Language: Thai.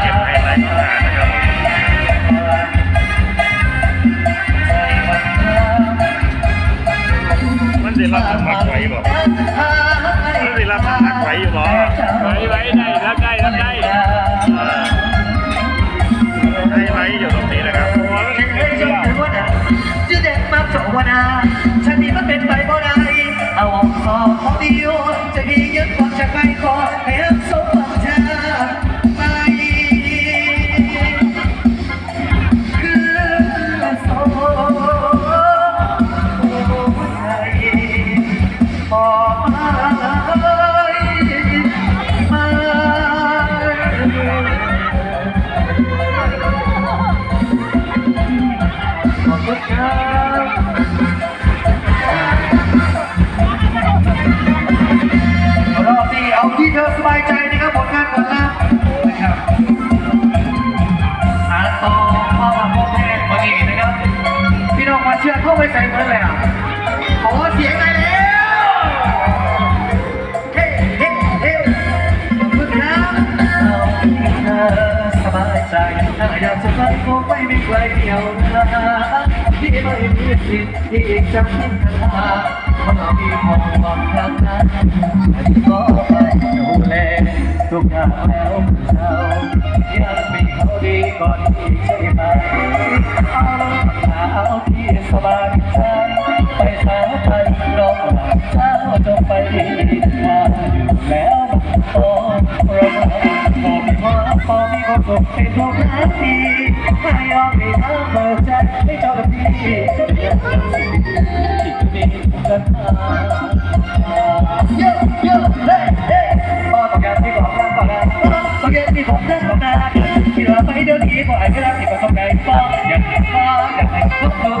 เก็บไฮไลท์ของงานนะครับมันได้รับสมัครไว้บ่มันได้รับสมัครไว้อยู่บ่ไว้ไว้ได้รับได้รับได้เออไฮไลท์อยู่ตรงนี้นะครับชื่อเด็กมาโจวนาฉันนี้มันเป็นไปบ่ได้เอาออกสอบของเดียวจะมียึดความจะใครขอใไปใส่เมือนเลยอะขอเสียงได้แล้วเฮ้เฮ้เฮ้ขอบคุณครับเธอสบายใจถ้าอยากจะไปคงไม่มีใครเดียวนะที่ไม่มีสิทธิ์ที่จะพิจารณาเพราะเรามีความหวังทางนั้นฉันก็ไปดูแลทุกอย่างแล้วเรายังมีเขาดีก่อนที่ใช่ แล้วพอเราพอมีควาพอมีความสุขให้ทุกนาทีไม่ยอมให้ทำเปิดใจให้เจ้ากับพี่ยังจะสิ่งที่ดีกันมาเยอะเยอะเฮ้เฮ้พอต้องการที่บอกรักก่อนนะต้องการที่ผมรักก่อนนะที่เราไปเดี๋ยวนี้พอไอ้ไม่รักที่ก็ต้องใจฟ้าอยากฟ้าอยากให้ทุกคน